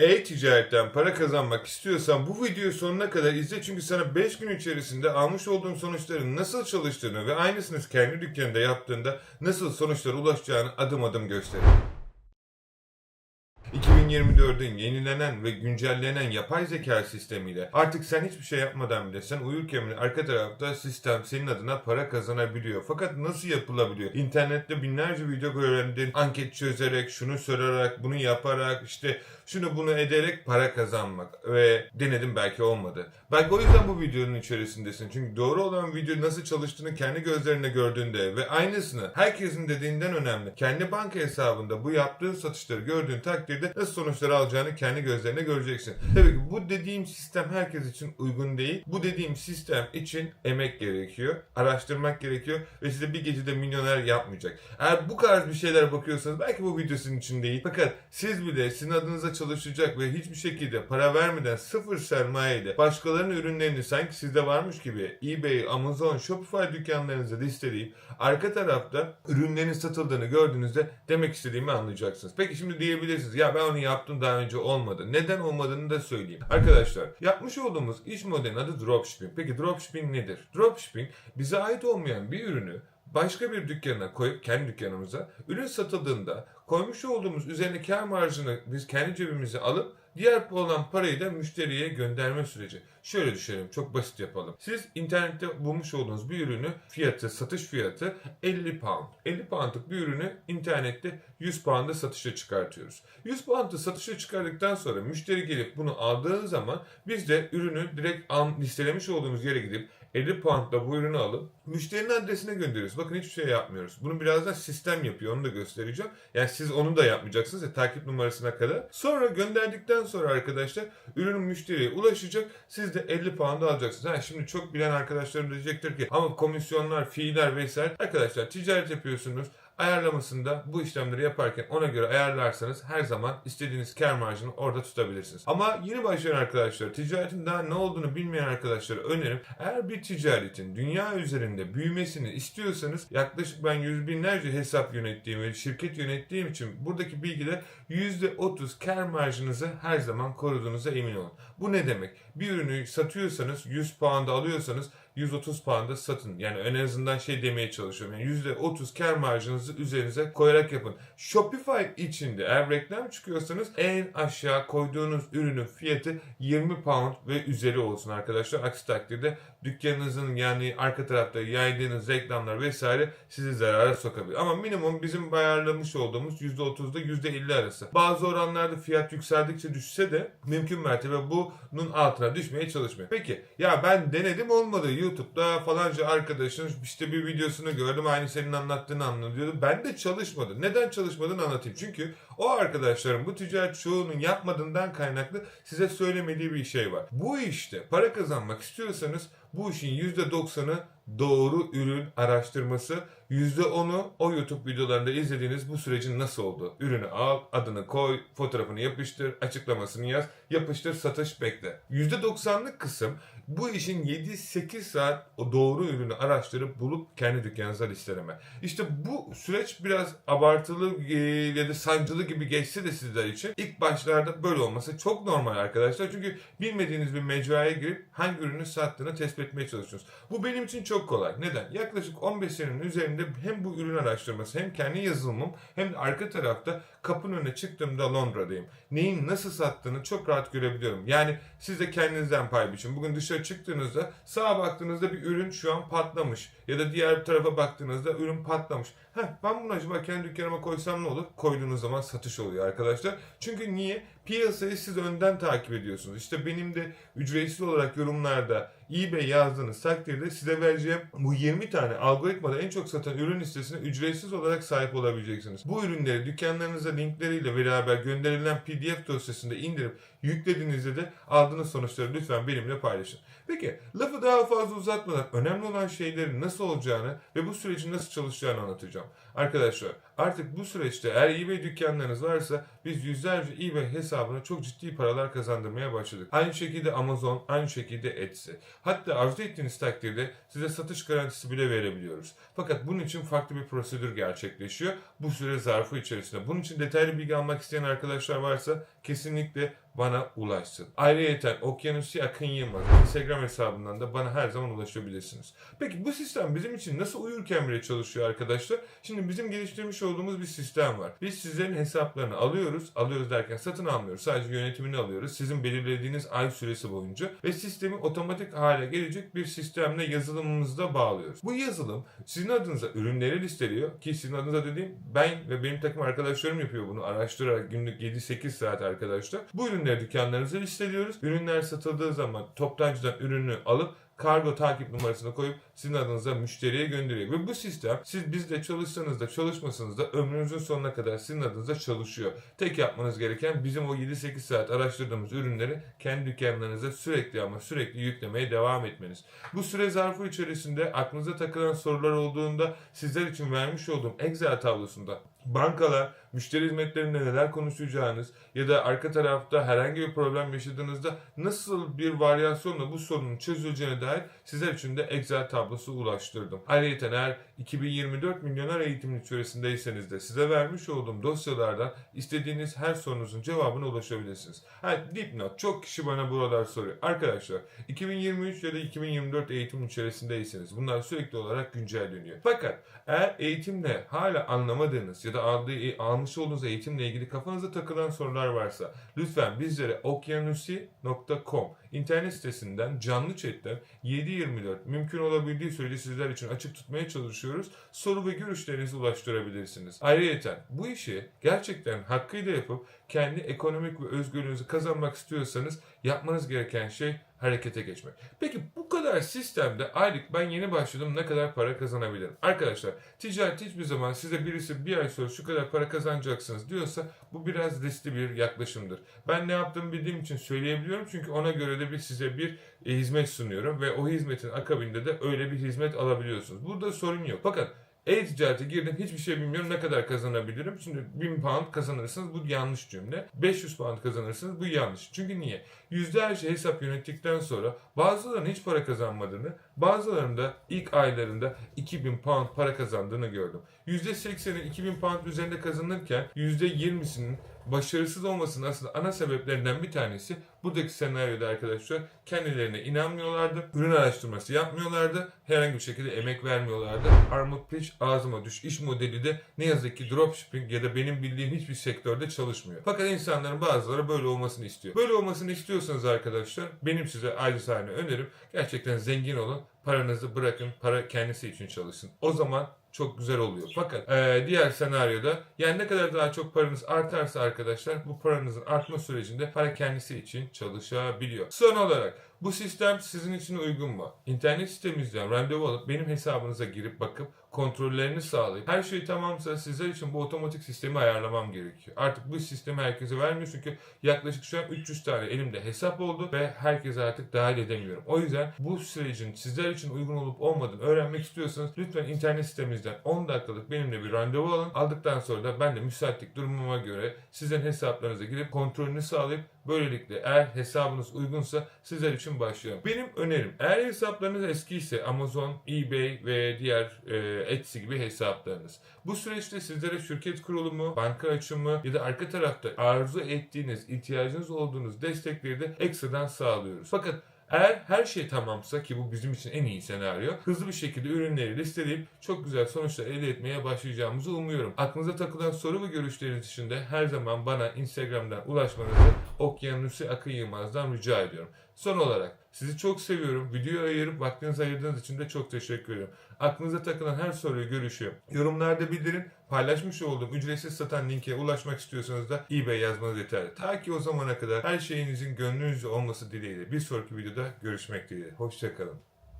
E-ticaretten para kazanmak istiyorsan bu videoyu sonuna kadar izle çünkü sana 5 gün içerisinde almış olduğun sonuçların nasıl çalıştığını ve aynısını kendi dükkanında yaptığında nasıl sonuçlara ulaşacağını adım adım gösterir. 2024'ün yenilenen ve güncellenen yapay zeka sistemiyle artık sen hiçbir şey yapmadan bile sen uyurken bile arka tarafta sistem senin adına para kazanabiliyor. Fakat nasıl yapılabiliyor? İnternette binlerce video öğrendin, anket çözerek, şunu sorarak, bunu yaparak, işte şunu bunu ederek para kazanmak ve denedim belki olmadı. Belki o yüzden bu videonun içerisindesin. Çünkü doğru olan video nasıl çalıştığını kendi gözlerinde gördüğünde ve aynısını herkesin dediğinden önemli. Kendi banka hesabında bu yaptığın satışları gördüğün takdirde nasıl sonuçlar alacağını kendi gözlerine göreceksin. Tabii ki bu dediğim sistem herkes için uygun değil. Bu dediğim sistem için emek gerekiyor. Araştırmak gerekiyor ve size bir gecede milyoner yapmayacak. Eğer bu tarz bir şeyler bakıyorsanız belki bu video sizin için değil. Fakat siz bile sizin adınıza çalışacak ve hiçbir şekilde para vermeden sıfır sermayeyle başkalarının ürünlerini sanki sizde varmış gibi eBay, Amazon, Shopify dükkanlarınıza listeleyip arka tarafta ürünlerin satıldığını gördüğünüzde demek istediğimi anlayacaksınız. Peki şimdi diyebilirsiniz ya ben onu yaptım daha önce olmadı. Neden olmadığını da söyleyeyim. Arkadaşlar yapmış olduğumuz iş modelinin adı dropshipping. Peki dropshipping nedir? Dropshipping bize ait olmayan bir ürünü başka bir dükkana koyup kendi dükkanımıza ürün satıldığında koymuş olduğumuz üzerine kar marjını biz kendi cebimize alıp diğer olan parayı da müşteriye gönderme süreci. Şöyle düşünelim çok basit yapalım. Siz internette bulmuş olduğunuz bir ürünü fiyatı satış fiyatı 50 pound. 50 poundlık bir ürünü internette 100 pound'a satışa çıkartıyoruz. 100 pound'ı satışa çıkardıktan sonra müşteri gelip bunu aldığı zaman biz de ürünü direkt listelemiş olduğumuz yere gidip 50 poundla bu ürünü alıp müşterinin adresine gönderiyoruz. Bakın hiçbir şey yapmıyoruz. Bunu birazdan sistem yapıyor. Onu da göstereceğim. Yani siz onu da yapmayacaksınız. Ya, takip numarasına kadar. Sonra gönderdikten sonra arkadaşlar ürünün müşteriye ulaşacak. Siz de 50 pound alacaksınız. Ha, şimdi çok bilen arkadaşlarım diyecektir ki ama komisyonlar, fiiller vesaire. Arkadaşlar ticaret yapıyorsunuz ayarlamasında bu işlemleri yaparken ona göre ayarlarsanız her zaman istediğiniz kar marjını orada tutabilirsiniz. Ama yeni başlayan arkadaşlar, ticaretin daha ne olduğunu bilmeyen arkadaşlara önerim. Eğer bir ticaretin dünya üzerinde büyümesini istiyorsanız yaklaşık ben yüz binlerce hesap yönettiğim ve şirket yönettiğim için buradaki bilgiler %30 kar marjınızı her zaman koruduğunuza emin olun. Bu ne demek? Bir ürünü satıyorsanız 100 pound'a alıyorsanız 130 pound'a satın. Yani en azından şey demeye çalışıyorum. Yani %30 kar marjınızı üzerinize koyarak yapın. Shopify içinde eğer reklam çıkıyorsanız en aşağı koyduğunuz ürünün fiyatı 20 pound ve üzeri olsun arkadaşlar. Aksi takdirde dükkanınızın yani arka tarafta yaydığınız reklamlar vesaire sizi zarara sokabilir. Ama minimum bizim ayarlamış olduğumuz %30'da %50 arası. Bazı oranlarda fiyat yükseldikçe düşse de mümkün mertebe bunun altına düşmeye çalışmayın. Peki ya ben denedim olmadı. YouTube'da falanca arkadaşın işte bir videosunu gördüm aynı senin anlattığını anlatıyordu. Ben de çalışmadı. Neden çalışmadığını anlatayım. Çünkü o arkadaşların bu ticaret çoğunun yapmadığından kaynaklı size söylemediği bir şey var. Bu işte para kazanmak istiyorsanız bu işin %90'ı doğru ürün araştırması, %10'u o YouTube videolarında izlediğiniz bu sürecin nasıl olduğu. Ürünü al, adını koy, fotoğrafını yapıştır, açıklamasını yaz, yapıştır, satış bekle. %90'lık kısım bu işin 7-8 saat o doğru ürünü araştırıp bulup kendi dükkanınıza listeleme. İşte bu süreç biraz abartılı e, ya da sancılı gibi geçse de sizler için ilk başlarda böyle olması çok normal arkadaşlar. Çünkü bilmediğiniz bir mecraya girip hangi ürünü sattığını tespit etmeye çalışıyorsunuz. Bu benim için çok kolay. Neden? Yaklaşık 15 senenin üzerinde hem bu ürün araştırması hem kendi yazılımım hem de arka tarafta kapının önüne çıktığımda Londra'dayım. Neyin nasıl sattığını çok rahat görebiliyorum. Yani siz de kendinizden pay biçin. Bugün dışarı çıktığınızda sağa baktığınızda bir ürün şu an patlamış. Ya da diğer tarafa baktığınızda ürün patlamış. Heh, ben bunu acaba kendi dükkanıma koysam ne olur? Koyduğunuz zaman satış oluyor arkadaşlar. Çünkü niye? Piyasayı siz önden takip ediyorsunuz. İşte benim de ücretsiz olarak yorumlarda eBay yazdığınız takdirde size vereceğim bu 20 tane algoritmada en çok satan ürün listesine ücretsiz olarak sahip olabileceksiniz. Bu ürünleri dükkanlarınıza linkleriyle beraber gönderilen PDF dosyasında indirip yüklediğinizde de aldığınız sonuçları lütfen benimle paylaşın. Peki lafı daha fazla uzatmadan önemli olan şeylerin nasıl olacağını ve bu sürecin nasıl çalışacağını anlatacağım. Arkadaşlar Artık bu süreçte eğer eBay dükkanlarınız varsa biz yüzlerce eBay hesabına çok ciddi paralar kazandırmaya başladık. Aynı şekilde Amazon, aynı şekilde Etsy. Hatta arzu ettiğiniz takdirde size satış garantisi bile verebiliyoruz. Fakat bunun için farklı bir prosedür gerçekleşiyor. Bu süre zarfı içerisinde. Bunun için detaylı bilgi almak isteyen arkadaşlar varsa kesinlikle bana ulaşsın. Ayrıca Okyanusi Akın Yılmaz Instagram hesabından da bana her zaman ulaşabilirsiniz. Peki bu sistem bizim için nasıl uyurken bile çalışıyor arkadaşlar? Şimdi bizim geliştirmiş olduğumuz bir sistem var. Biz sizlerin hesaplarını alıyoruz. Alıyoruz derken satın almıyoruz. Sadece yönetimini alıyoruz. Sizin belirlediğiniz ay süresi boyunca. Ve sistemi otomatik hale gelecek bir sistemle yazılımımızda bağlıyoruz. Bu yazılım sizin adınıza ürünleri listeliyor. Ki sizin adınıza dediğim ben ve benim takım arkadaşlarım yapıyor bunu. Araştırarak günlük 7-8 saat arkadaşlar. Bu ürünleri dükkanlarınıza listeliyoruz. Ürünler satıldığı zaman toptancıdan ürünü alıp kargo takip numarasını koyup sizin adınıza müşteriye gönderiyor. Ve bu sistem siz bizde çalışsanız da çalışmasanız da ömrünüzün sonuna kadar sizin adınıza çalışıyor. Tek yapmanız gereken bizim o 7-8 saat araştırdığımız ürünleri kendi dükkanlarınıza sürekli ama sürekli yüklemeye devam etmeniz. Bu süre zarfı içerisinde aklınıza takılan sorular olduğunda sizler için vermiş olduğum Excel tablosunda bankalar, müşteri hizmetlerinde neler konuşacağınız ya da arka tarafta herhangi bir problem yaşadığınızda nasıl bir varyasyonla bu sorunun çözüleceğine dair sizler için de Excel tablosu ulaştırdım. Ayrıca eğer 2024 milyoner eğitimin içerisindeyseniz de size vermiş olduğum dosyalardan istediğiniz her sorunuzun cevabına ulaşabilirsiniz. Ha, dipnot çok kişi bana buralar soruyor. Arkadaşlar 2023 ya da 2024 eğitim içerisindeyseniz bunlar sürekli olarak güncelleniyor. Fakat eğer eğitimle hala anlamadığınız ya da aldığı, almış olduğunuz eğitimle ilgili kafanıza takılan sorular varsa lütfen bizlere okyanusi.com internet sitesinden canlı chatten 7-24 mümkün olabildiği sürece sizler için açık tutmaya çalışıyoruz. Soru ve görüşlerinizi ulaştırabilirsiniz. Ayrıca bu işi gerçekten hakkıyla yapıp kendi ekonomik ve özgürlüğünüzü kazanmak istiyorsanız yapmanız gereken şey harekete geçmek. Peki bu kadar sistemde aylık ben yeni başladım ne kadar para kazanabilirim? Arkadaşlar ticaret hiçbir zaman size birisi bir ay sonra şu kadar para kazanacaksınız diyorsa bu biraz riskli bir yaklaşımdır. Ben ne yaptığımı bildiğim için söyleyebiliyorum çünkü ona göre de bir size bir e, hizmet sunuyorum ve o hizmetin akabinde de öyle bir hizmet alabiliyorsunuz. Burada sorun yok. Fakat e-ticarete girdim hiçbir şey bilmiyorum ne kadar kazanabilirim. Şimdi 1000 pound kazanırsınız bu yanlış cümle. 500 pound kazanırsınız bu yanlış. Çünkü niye? Yüzlerce hesap yönettikten sonra bazılarının hiç para kazanmadığını, bazılarının da ilk aylarında 2000 pound para kazandığını gördüm. %80'i 2000 pound üzerinde kazanırken %20'sinin başarısız olmasının aslında ana sebeplerinden bir tanesi buradaki senaryoda arkadaşlar kendilerine inanmıyorlardı. Ürün araştırması yapmıyorlardı. Herhangi bir şekilde emek vermiyorlardı. Armut piş ağzıma düş iş modeli de ne yazık ki dropshipping ya da benim bildiğim hiçbir sektörde çalışmıyor. Fakat insanların bazıları böyle olmasını istiyor. Böyle olmasını istiyorsanız arkadaşlar benim size acizane önerim gerçekten zengin olun. Paranızı bırakın. Para kendisi için çalışsın. O zaman çok güzel oluyor. Fakat eee, diğer senaryoda yani ne kadar daha çok paranız artarsa arkadaşlar bu paranızın artma sürecinde para kendisi için çalışabiliyor. Son olarak bu sistem sizin için uygun mu? İnternet sitemizden randevu alıp benim hesabınıza girip bakıp kontrollerini sağlayıp her şey tamamsa sizler için bu otomatik sistemi ayarlamam gerekiyor. Artık bu sistemi herkese vermiyor çünkü yaklaşık şu an 300 tane elimde hesap oldu ve herkese artık dahil edemiyorum. O yüzden bu sürecin sizler için uygun olup olmadığını öğrenmek istiyorsanız lütfen internet sitemizden 10 dakikalık benimle bir randevu alın. Aldıktan sonra da ben de müsaitlik durumuma göre sizin hesaplarınıza girip kontrolünü sağlayıp böylelikle eğer hesabınız uygunsa sizler için başlayalım. Benim önerim eğer hesaplarınız eskiyse Amazon, eBay ve diğer e, Etsy gibi hesaplarınız. Bu süreçte sizlere şirket kurulumu, banka açımı ya da arka tarafta arzu ettiğiniz, ihtiyacınız olduğunuz destekleri de ekstradan sağlıyoruz. Fakat eğer her şey tamamsa ki bu bizim için en iyi senaryo, hızlı bir şekilde ürünleri listeleyip çok güzel sonuçlar elde etmeye başlayacağımızı umuyorum. Aklınıza takılan soru ve görüşleriniz için de her zaman bana Instagram'dan ulaşmanızı Okyanusi Akın Yılmaz'dan rica ediyorum. Son olarak sizi çok seviyorum. Videoyu ayırıp vaktinizi ayırdığınız için de çok teşekkür ediyorum. Aklınıza takılan her soruyu, görüşü yorumlarda bildirin. Paylaşmış olduğum ücretsiz satan linke ulaşmak istiyorsanız da eBay yazmanız yeterli. Ta ki o zamana kadar her şeyinizin gönlünüzce olması dileğiyle bir sonraki videoda görüşmek dileğiyle. Hoşçakalın.